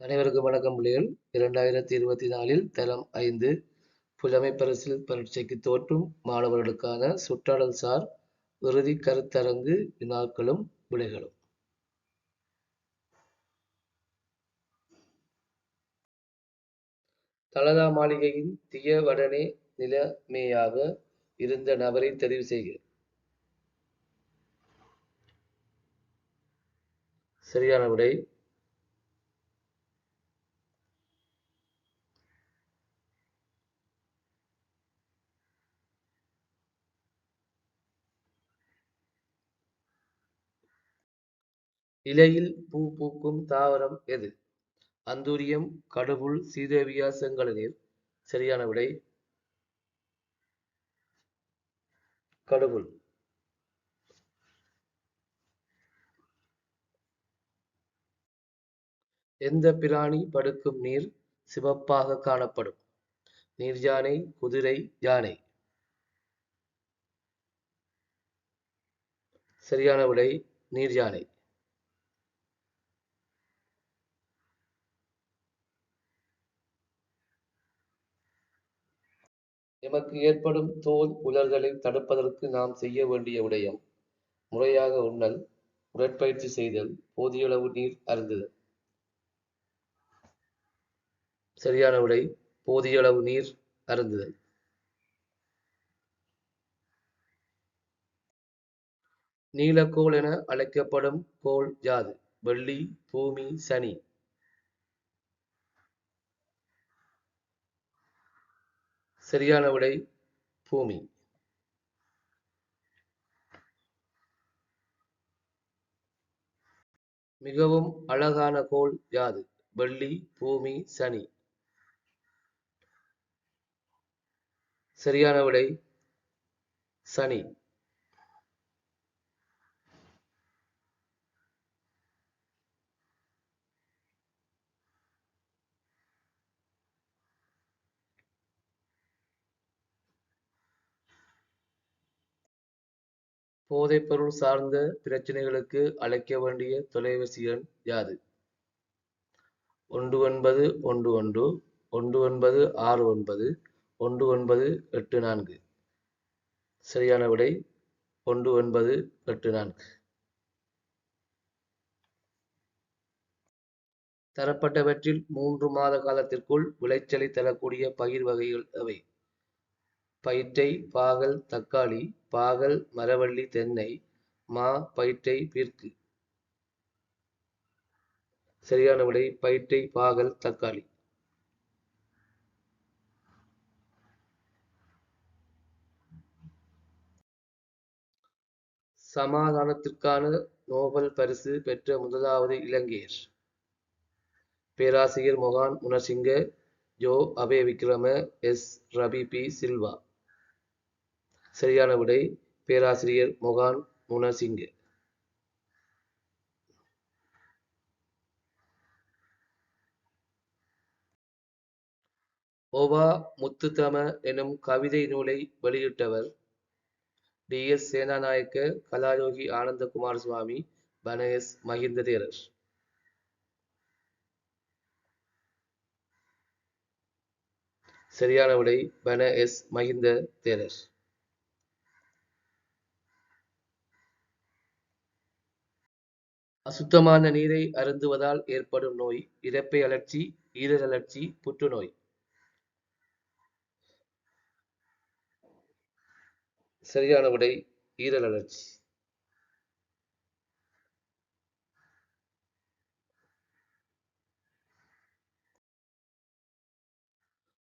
அனைவருக்கும் வணக்கம் பிள்ளைகள் இரண்டாயிரத்தி இருபத்தி நாலில் தரம் ஐந்து புலமை பரிசில் பரீட்சைக்கு தோற்றும் மாணவர்களுக்கான சுற்றாடல் சார் இறுதி கருத்தரங்கு வினாக்களும் விடைகளும். தலதா மாளிகையின் திய வடனே நிலைமையாக இருந்த நபரை தெரிவு செய்க சரியான விடை இலையில் பூ பூக்கும் தாவரம் எது? அந்தூரியம் கடுபுல் சீதேவியா செங்கழுநீர் சரியான விடை கடுபுல் எந்த பிராணி படுக்கும் நீர் சிவப்பாக காணப்படும்? நீர் யானை குதிரை யானை. சரியான விடை நீர் யானை. எமக்கு ஏற்படும் தோல் உலர்தலை தடுப்பதற்கு நாம் செய்ய வேண்டிய விடயம். முறையாக உண்ணல் உடற்பயிற்சி செய்தல் போதியளவு நீர் அருந்துதல். சரியான விடை போதியளவு நீர் அருந்துதல். நீலக்கோள் என அழைக்கப்படும் கோள் யாது? வெள்ளி பூமி சனி. சரியான விடை பூமி. மிகவும் அழகான கோள் யாது? வெள்ளி பூமி சனி. சரியான விடை சனி. போதைப்பொருள் சார்ந்த பிரச்சனைகளுக்கு அழைக்க வேண்டிய தொலைபேசி எண் யாது? ஒன்று ஒன்பது ஒன்று ஒன்று ஒன்று ஒன்பது ஆறு ஒன்பது ஒன்று ஒன்பது எட்டு நான்கு. சரியான விடை ஒன்று ஒன்பது எட்டு நான்கு. தரப்பட்டவற்றில் மூன்று மாத காலத்திற்குள் விளைச்சலை தரக்கூடிய பயிர் வகைகள் அவை பயிற்றை பாகல் தக்காளி பாகல் மரவள்ளி தென்னை மா பயிற்றை பீர்க்கு. சரியான விடை பயிற்றை பாகல் தக்காளி. சமாதானத்திற்கான நோபல் பரிசு பெற்ற முதலாவது இலங்கையர். பேராசிரியர் மொகான் முனசிங்க ஜோ அபே விக்ரம எஸ். ரபி பி. சில்வா. சரியான விடை பேராசிரியர் மொகான் முனசிங்க. ஓவா முத்துத்தம எனும் கவிதை நூலை வெளியிட்டவர் டி. எஸ். சேனாநாயக்க கலாயோகி ஆனந்தகுமார் சுவாமி பன எஸ் மகிந்த தேரர் சரியான விடை பன எஸ் மகிந்த தேரர் அசுத்தமான நீரை அருந்துவதால் ஏற்படும் நோய் இறப்பை அழற்சி ஈரல் அழற்சி புற்றுநோய். சரியான விடை ஈரல் அழற்சி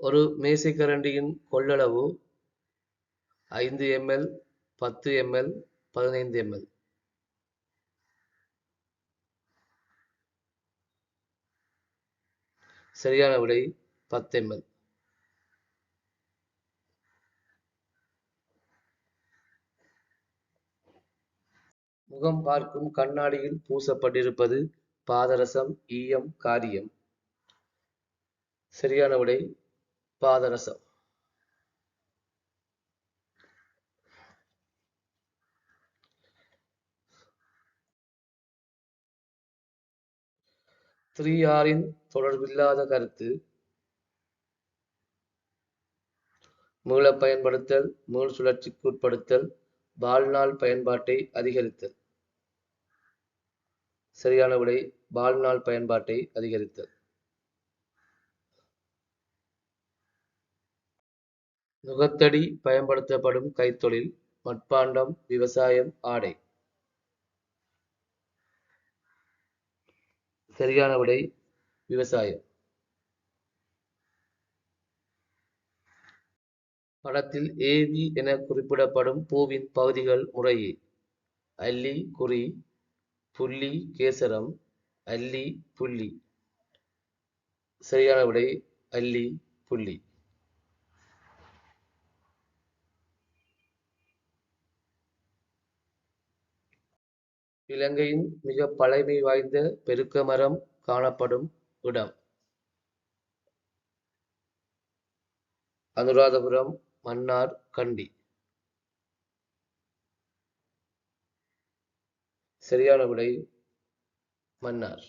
ஒரு மேசைக்கரண்டியின் கொள்ளளவு ஐந்து எம்எல் பத்து எம்எல் பதினைந்து எம்எல். சரியான விடை பத்து எம்எல் முகம் பார்க்கும் கண்ணாடியில் பூசப்பட்டிருப்பது பாதரசம் ஈயம் காரியம். சரியான விடை பாதரசம். த்ரீஆரின் தொடர்பில்லாத கருத்து. மீளப் பயன்படுத்தல் மீள் சுழற்சிக்கு உட்படுத்தல் வாழ்நாள் பயன்பாட்டை அதிகரித்தல். சரியான விடை வாழ்நாள் பயன்பாட்டை அதிகரித்தல். நுகத்தடி பயன்படுத்தப்படும் கைத்தொழில் மட்பாண்டம் விவசாயம் ஆடை. சரியான விடை விவசாயம். படத்தில் ஏவி என குறிப்பிடப்படும் பூவின் பகுதிகள் முறையே அல்லி குறி புள்ளி கேசரம் அல்லி புள்ளி. சரியான விடை அல்லி புள்ளி. இலங்கையின் மிக பழமை வாய்ந்த பெருக்க மரம் காணப்படும் இடம். அனுராதபுரம் மன்னார் கண்டி. சரியான விடை மன்னார்.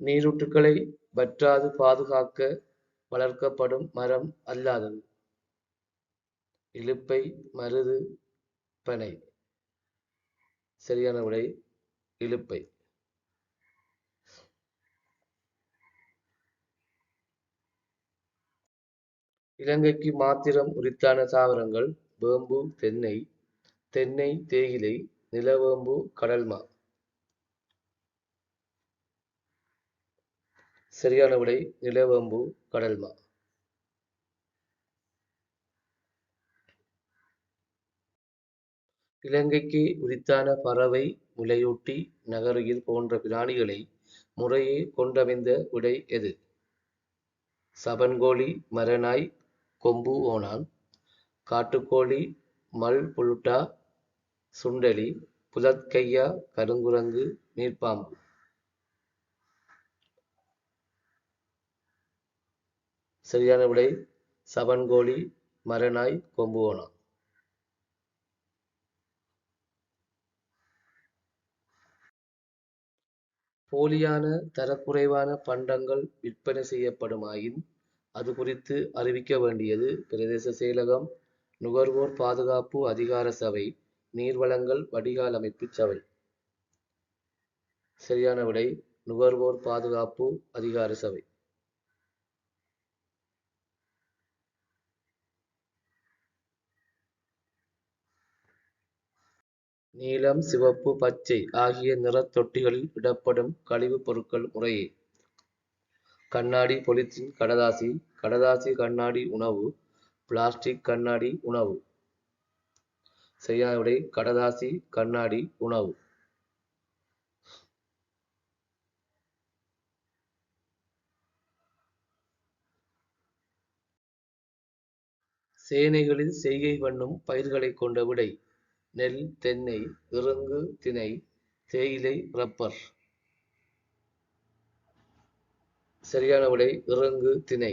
நீரூற்றுக்களை வற்றாது பாதுகாக்க வளர்க்கப்படும் மரம் அல்லாதது. இலுப்பை மருது பனை. சரியான விடை இலுப்பை இலங்கைக்கு மாத்திரம் உரித்தான தாவரங்கள் வேம்பு தென்னை தென்னை தேயிலை நிலவேம்பு கடல்மா சரியான விடை நிலவேம்பு கடல்மா இலங்கைக்கு உரித்தான பறவை முலையூட்டி நகருயில் போன்ற பிராணிகளை முறையே கொண்டமைந்த விடை எது? சபன்கோழி மரநாய் கொம்பு ஓணான் காட்டுக்கோழி மல் புழுட்டா சுண்டலி புலத்கையா கருங்குரங்கு நீர்ப்பாம்பு. சரியான விடை சபன்கோழி மரநாய் கொம்பு ஓணான். போலியான தரக்குறைவான பண்டங்கள் விற்பனை செய்யப்படுமாயின் அது குறித்து அறிவிக்க வேண்டியது பிரதேச செயலகம் நுகர்வோர் பாதுகாப்பு அதிகார சபை நீர்வளங்கள் வடிகால் அமைப்பு சபை. சரியான விடை நுகர்வோர் பாதுகாப்பு அதிகார சபை. நீலம் சிவப்பு பச்சை ஆகிய நிறத் தொட்டிகளில் இடப்படும் கழிவுப் பொருட்கள் முறையே கண்ணாடி பொலித்தீன் கடதாசி கடதாசி கண்ணாடி உணவு பிளாஸ்டிக் கண்ணாடி உணவு. சரியான விடை கடதாசி கண்ணாடி உணவு. சேனைகளில் செய்கை பண்ணும் பயிர்களைக் கொண்ட விடை. நெல் தென்னை இறங்கு தினை தேயிலை ரப்பர் சரியான விடை இறங்கு தினை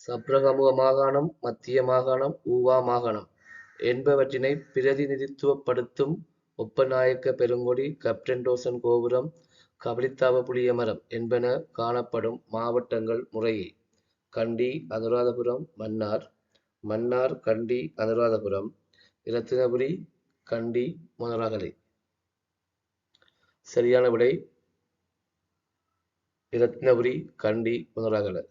சப்ரகமுக மாகாணம் மத்திய மாகாணம் ஊவா மாகாணம். என்பவற்றினை பிரதிநிதித்துவப்படுத்தும் ஒப்பநாயக்க பெருங்கொடி கப்டன் டோசன் கோபுரம் கபலித்தாப புளிய மரம் என்பன காணப்படும் மாவட்டங்கள் முறையே. கண்டி அனுராதபுரம் மன்னார். மன்னார் கண்டி அனுராதபுரம். இரத்தினபுரி கண்டி மொனராகலை சரியான விடை இரத்தினபுரி கண்டி மொனராகலை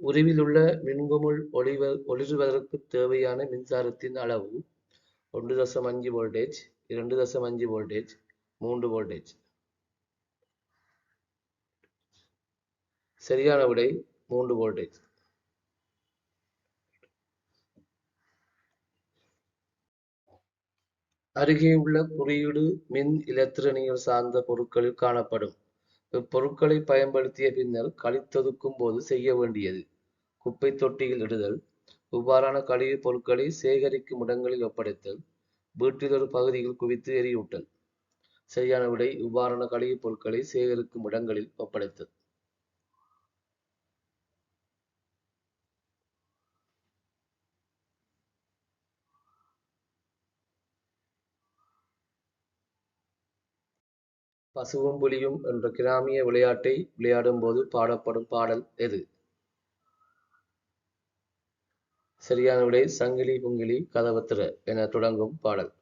உருவிலுள்ள மின்குமுள் ஒளிவ ஒளிர்வதற்கு தேவையான மின்சாரத்தின் அளவு ஒன்று தசம் அஞ்சு வோல்டேஜ் இரண்டு தசம் அஞ்சு வோல்டேஜ் மூன்று வோல்டேஜ். சரியான விடை மூன்று வோல்டேஜ் அருகே உள்ள குறியீடு மின் இலத்திரனியல் சார்ந்த பொருட்களில் காணப்படும். இப்பொருட்களை பயன்படுத்திய பின்னர் கழித்தொதுக்கும் போது செய்ய வேண்டியது. குப்பை தொட்டியில் இடுதல் இவ்வாறான கழிவுப் பொருட்களை சேகரிக்கும் இடங்களில் ஒப்படைத்தல் வீட்டில் ஒரு பகுதியில் குவித்து எரியூட்டல் சரியான விடை இவ்வாறான கழிவுப் பொருட்களை சேகரிக்கும் இடங்களில் ஒப்படைத்தல். பசுவும் புலியும் என்ற கிராமிய விளையாட்டை விளையாடும் போது பாடப்படும் பாடல் எது? சரியான விடை சங்கிலி புங்கிலி கதபத்திர என தொடங்கும் பாடல்.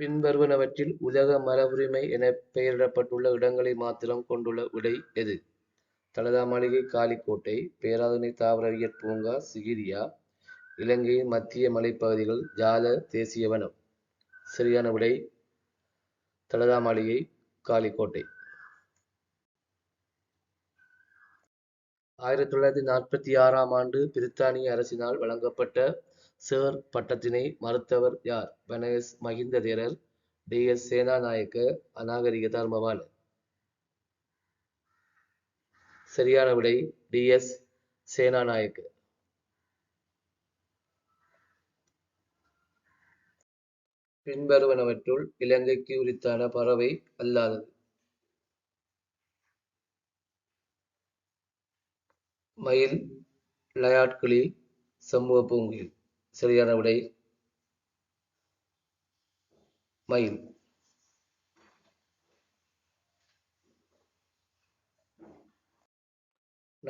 பின்வருவனவற்றில் உலக மரபுரிமை என பெயரிடப்பட்டுள்ள இடங்களை மாத்திரம் கொண்டுள்ள விடை எது? தலதா மாளிகை காலிக்கோட்டை பேராதனை தாவரவியற் பூங்கா சிகிரியா இலங்கையின் மத்திய மலைப்பகுதிகள் ஜால தேசிய வனம் சரியான விடை தலதா மாளிகை காலிக்கோட்டை ஆயிரத்தி தொள்ளாயிரத்தி நாற்பத்தி ஆறாம் ஆண்டு பிரித்தானிய அரசினால் வழங்கப்பட்ட சேர் பட்டத்தினை மறுத்தவர் யார்? வனஎஸ் மகிந்த தேரர் டி எஸ் சேனாநாயக்க அநாகரிக தர்மபால சரியான விடை டி எஸ் சேனாநாயக். பின்வருவனவற்றுள் இலங்கைக்கு உரித்தான பறவை அல்லாதது. மயில் லயாட்கிளி சமூக பூங்குயில் சரியான விடை மயில்.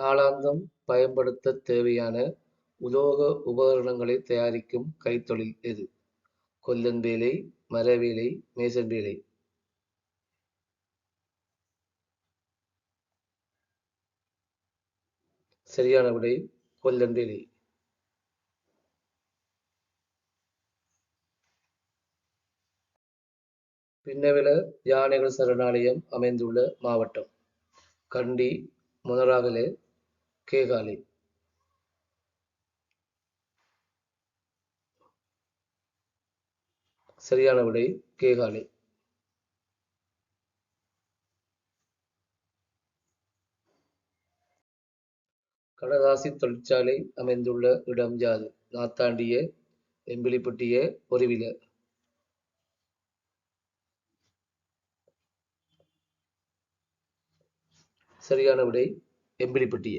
நாளாந்தம் பயன்படுத்த தேவையான உலோக உபகரணங்களை தயாரிக்கும் கைத்தொழில் எது? கொல்லன் வேலை மரவேலை மேசன் வேலை. சரியான விடை கொல்லன் வேலை. பின்னவில யானைகள் சரணாலயம் அமைந்துள்ள மாவட்டம். கண்டி முனராகலே கேகாலை சரியான விடை கேகாலை கடதாசி தொழிற்சாலை அமைந்துள்ள இடம் யாது? நாத்தாண்டிய எம்பிலிப்பட்டிய ஒருவில சரியான விடை எம்பிலிப்பட்டிய.